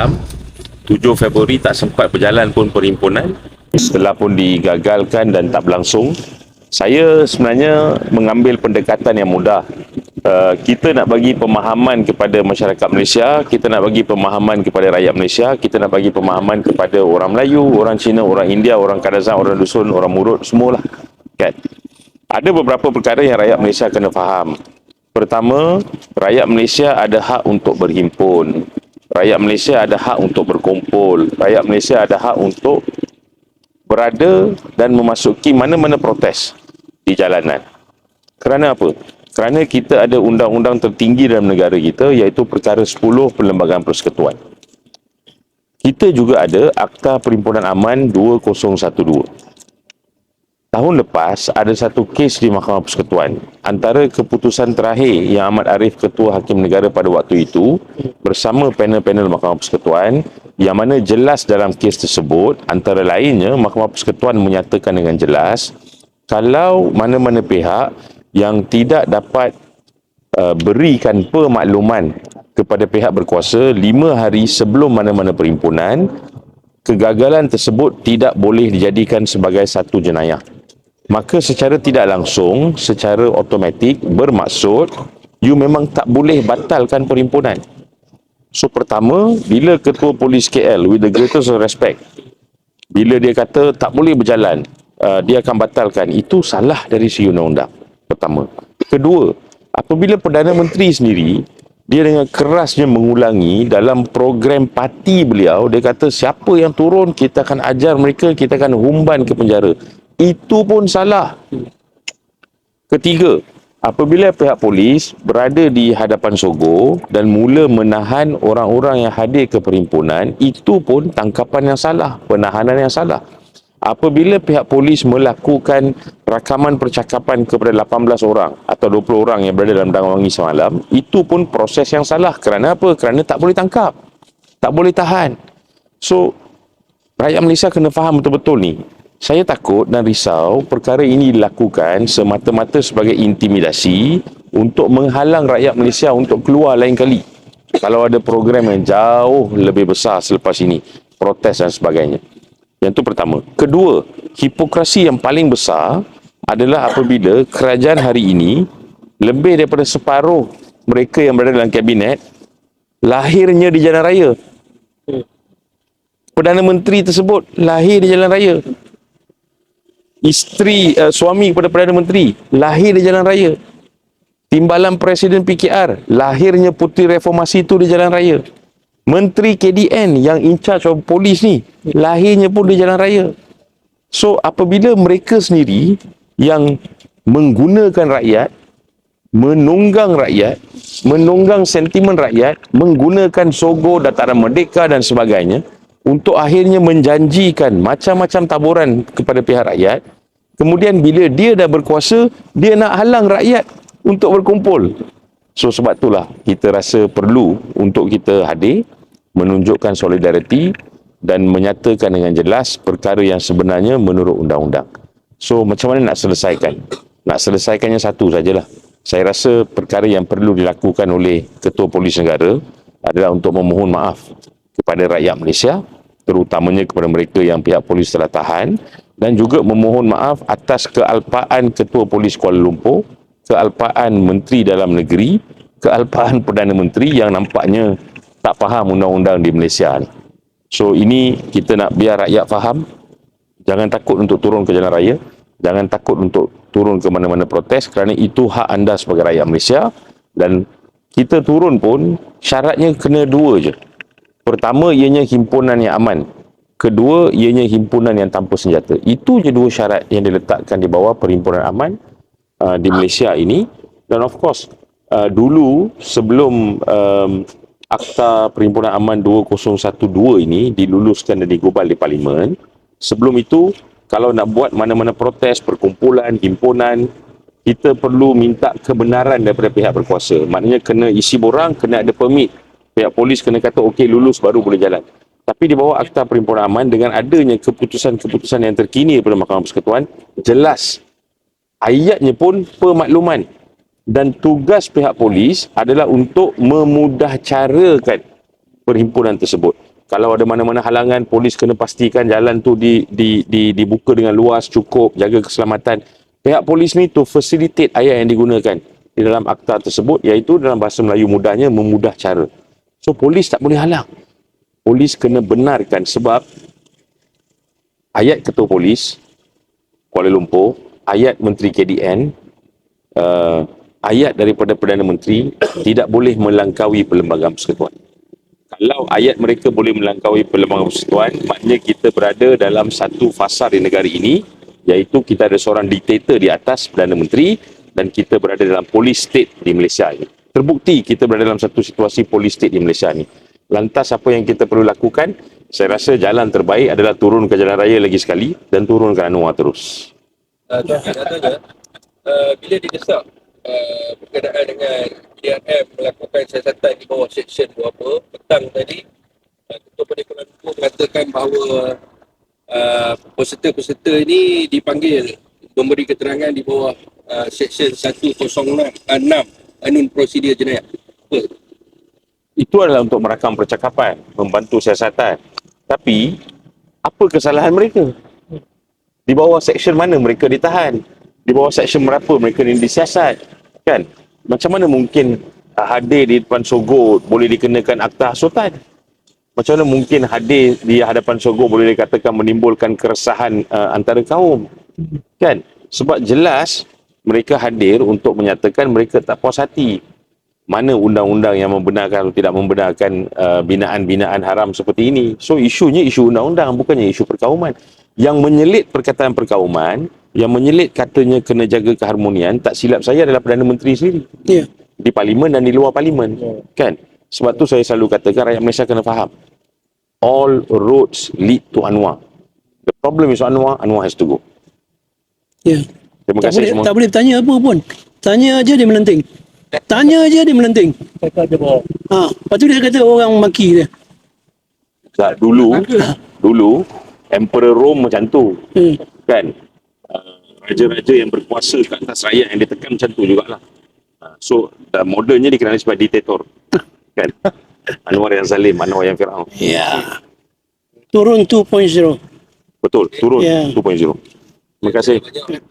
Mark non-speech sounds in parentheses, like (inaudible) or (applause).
malam 7 Februari tak sempat berjalan pun perhimpunan. Setelah pun digagalkan dan tak berlangsung saya sebenarnya mengambil pendekatan yang mudah. Uh, kita nak bagi pemahaman kepada masyarakat Malaysia kita nak bagi pemahaman kepada rakyat Malaysia kita nak bagi pemahaman kepada orang Melayu orang Cina orang India orang Kadazan orang Dusun orang Murut semualah. Kan? Ada beberapa perkara yang rakyat Malaysia kena faham. Pertama, rakyat Malaysia ada hak untuk berhimpun. Rakyat Malaysia ada hak untuk berkumpul. Rakyat Malaysia ada hak untuk berada dan memasuki mana-mana protes di jalanan. Kerana apa? Kerana kita ada undang-undang tertinggi dalam negara kita iaitu perkara 10 Perlembagaan Persekutuan. Kita juga ada Akta Perhimpunan Aman 2012. Tahun lepas ada satu kes di Mahkamah Persekutuan. Antara keputusan terakhir yang Ahmad Arif Ketua Hakim Negara pada waktu itu bersama panel-panel Mahkamah Persekutuan yang mana jelas dalam kes tersebut antara lainnya Mahkamah Persekutuan menyatakan dengan jelas kalau mana-mana pihak yang tidak dapat uh, berikan pemakluman kepada pihak berkuasa lima hari sebelum mana-mana perhimpunan kegagalan tersebut tidak boleh dijadikan sebagai satu jenayah maka secara tidak langsung, secara automatik bermaksud you memang tak boleh batalkan perhimpunan. So pertama, bila ketua polis KL with the greatest respect, bila dia kata tak boleh berjalan, uh, dia akan batalkan, itu salah dari si undang-undang. Pertama. Kedua, apabila Perdana Menteri sendiri, dia dengan kerasnya mengulangi dalam program parti beliau, dia kata siapa yang turun, kita akan ajar mereka, kita akan humban ke penjara itu pun salah. Ketiga, apabila pihak polis berada di hadapan Sogo dan mula menahan orang-orang yang hadir ke perhimpunan, itu pun tangkapan yang salah, penahanan yang salah. Apabila pihak polis melakukan rakaman percakapan kepada 18 orang atau 20 orang yang berada dalam Dangwangi semalam, itu pun proses yang salah. Kerana apa? Kerana tak boleh tangkap. Tak boleh tahan. So, rakyat Malaysia kena faham betul-betul ni saya takut dan risau perkara ini dilakukan semata-mata sebagai intimidasi untuk menghalang rakyat Malaysia untuk keluar lain kali. Kalau ada program yang jauh lebih besar selepas ini, protes dan sebagainya. Yang itu pertama. Kedua, hipokrasi yang paling besar adalah apabila kerajaan hari ini lebih daripada separuh mereka yang berada dalam kabinet lahirnya di jalan raya. Perdana Menteri tersebut lahir di jalan raya isteri uh, suami kepada Perdana Menteri lahir di jalan raya. Timbalan Presiden PKR lahirnya puteri reformasi itu di jalan raya. Menteri KDN yang in charge of polis ni lahirnya pun di jalan raya. So apabila mereka sendiri yang menggunakan rakyat, menunggang rakyat, menunggang sentimen rakyat, menggunakan sogo dataran merdeka dan sebagainya, untuk akhirnya menjanjikan macam-macam taburan kepada pihak rakyat. Kemudian bila dia dah berkuasa dia nak halang rakyat untuk berkumpul. So sebab itulah kita rasa perlu untuk kita hadir menunjukkan solidariti dan menyatakan dengan jelas perkara yang sebenarnya menurut undang-undang. So macam mana nak selesaikan? Nak selesaikannya satu sajalah. Saya rasa perkara yang perlu dilakukan oleh ketua polis negara adalah untuk memohon maaf kepada rakyat Malaysia terutamanya kepada mereka yang pihak polis telah tahan dan juga memohon maaf atas kealpaan Ketua Polis Kuala Lumpur, kealpaan Menteri Dalam Negeri, kealpaan (laughs) Perdana Menteri yang nampaknya tak faham undang-undang di Malaysia ni. So ini kita nak biar rakyat faham, jangan takut untuk turun ke jalan raya, jangan takut untuk turun ke mana-mana protes kerana itu hak anda sebagai rakyat Malaysia dan kita turun pun syaratnya kena dua je. Pertama, ianya himpunan yang aman. Kedua, ianya himpunan yang tanpa senjata. Itu je dua syarat yang diletakkan di bawah perhimpunan aman uh, di Malaysia ini. Dan of course, uh, dulu sebelum um, Akta Perhimpunan Aman 2012 ini diluluskan dan digubal di Parlimen, sebelum itu, kalau nak buat mana-mana protes, perkumpulan, himpunan, kita perlu minta kebenaran daripada pihak berkuasa. Maknanya kena isi borang, kena ada permit pihak polis kena kata okey lulus baru boleh jalan. Tapi di bawah Akta Perhimpunan Aman dengan adanya keputusan-keputusan yang terkini daripada Mahkamah Persekutuan, jelas ayatnya pun pemakluman dan tugas pihak polis adalah untuk memudah carakan perhimpunan tersebut. kalau ada mana-mana halangan polis kena pastikan jalan tu di, di, di, dibuka dengan luas cukup jaga keselamatan pihak polis ni to facilitate ayat yang digunakan di dalam akta tersebut iaitu dalam bahasa Melayu mudahnya memudah cara so polis tak boleh halang polis kena benarkan sebab ayat ketua polis Kuala Lumpur ayat menteri KDN uh, ayat daripada Perdana Menteri (coughs) tidak boleh melangkaui perlembagaan persekutuan kalau ayat mereka boleh melangkaui perlembagaan persekutuan, maknanya kita berada dalam satu fasa di negara ini, iaitu kita ada seorang diktator di atas Perdana Menteri dan kita berada dalam police state di Malaysia ini. Terbukti kita berada dalam satu situasi state di Malaysia ini. Lantas apa yang kita perlu lakukan? Saya rasa jalan terbaik adalah turun ke jalan raya lagi sekali dan turun ke Anwar terus. Uh, tanya, uh, bila didesak uh, berkenaan dengan PDRM melakukan siasatan di bawah seksyen berapa, petang tadi, uh, Ketua Kuala Lumpur mengatakan bahawa uh, peserta-peserta ini dipanggil memberi keterangan di bawah uh, seksyen 106 uh, 6 Anun Prosedur Jenayah. Apa? Itu adalah untuk merakam percakapan, membantu siasatan. Tapi, apa kesalahan mereka? Di bawah seksyen mana mereka ditahan? Di bawah seksyen berapa mereka ni disiasat? Kan? Macam mana mungkin hadir di depan Sogo boleh dikenakan akta hasutan? Macam mana mungkin hadir di hadapan Sogo boleh dikatakan menimbulkan keresahan uh, antara kaum? Kan? Sebab jelas mereka hadir untuk menyatakan mereka tak puas hati mana undang-undang yang membenarkan atau tidak membenarkan uh, binaan-binaan haram seperti ini. So isunya isu undang-undang bukannya isu perkauman. Yang menyelit perkataan perkauman, yang menyelit katanya kena jaga keharmonian, tak silap saya adalah Perdana Menteri sendiri. Ya. Di parlimen dan di luar parlimen. Kan? Sebab tu saya selalu katakan rakyat Malaysia kena faham. All roads lead to Anwar. The problem is Anwar, Anwar has to go. Ya. Terima Tak kasih boleh, semua. tak boleh bertanya apa pun. Tanya aja dia melenting. Tanya aja dia melenting. Kata dia bawa. Ha, lepas tu dia kata orang maki dia. Tak, dulu, dulu, Emperor Rome macam tu. Hmm. kan uh, raja-raja yang berkuasa kat atas rakyat yang ditekan macam tu jugalah uh, so uh, modelnya dikenali sebagai diktator (laughs) kan Anwar yang zalim Anwar yang Fir'aun Ya. Turun 2.0. betul turun Ya. 2.0 terima kasih Banyak.